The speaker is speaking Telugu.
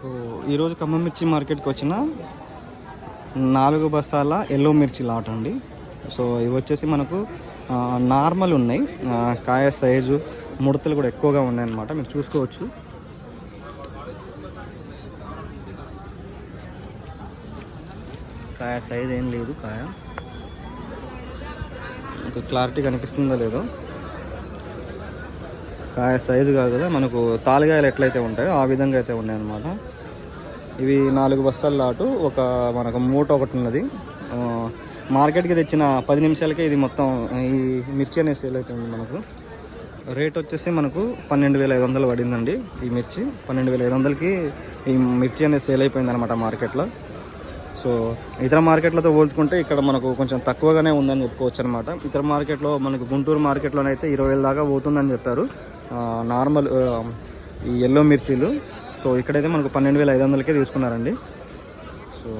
సో ఈరోజు ఖమ్మం మిర్చి మార్కెట్కి వచ్చిన నాలుగు బస్తాల ఎల్లో మిర్చి లాట్ అండి. సో ఇవి వచ్చేసి మనకు నార్మల్ ఉన్నాయి. కాయ సైజు ముడతలు కూడా ఎక్కువగా ఉన్నాయన్నమాట. మీరు చూసుకోవచ్చు. కాయ సైజ్ ఏం లేదు కాయ. మీకు క్లారిటీ కనిపిస్తుందో లేదో. కాయ సైజు కాదు కదా మనకు తాలిగాయలు ఎట్లయితే ఉంటాయో ఆ విధంగా అయితే ఉన్నాయి అనమాట ఇవి నాలుగు బస్తాల లాటు ఒక మనకు మూట ఒకటి ఉన్నది. మార్కెట్కి తెచ్చిన పది నిమిషాలకే ఇది మొత్తం ఈ మిర్చి అనేది సేల్ అవుతుంది మనకు. రేట్ వచ్చేసి మనకు పన్నెండు వేల ఐదు వందలు పడిందండి ఈ మిర్చి. పన్నెండు వేల ఐదు వందలకి ఈ మిర్చి అనేది సేల్ అయిపోయింది అనమాట మార్కెట్లో. సో ఇతర మార్కెట్లతో పోల్చుకుంటే ఇక్కడ మనకు కొంచెం తక్కువగానే ఉందని చెప్పుకోవచ్చు అనమాట ఇతర మార్కెట్లో మనకు గుంటూరు మార్కెట్లోనైతే ఇరవై వేల దాకా పోతుందని చెప్పారు. నార్మల్ ఈ ఎల్లో మిర్చీలు. సో ఇక్కడైతే మనకు పన్నెండు వేల ఐదు వందలకే తీసుకున్నారండి. సో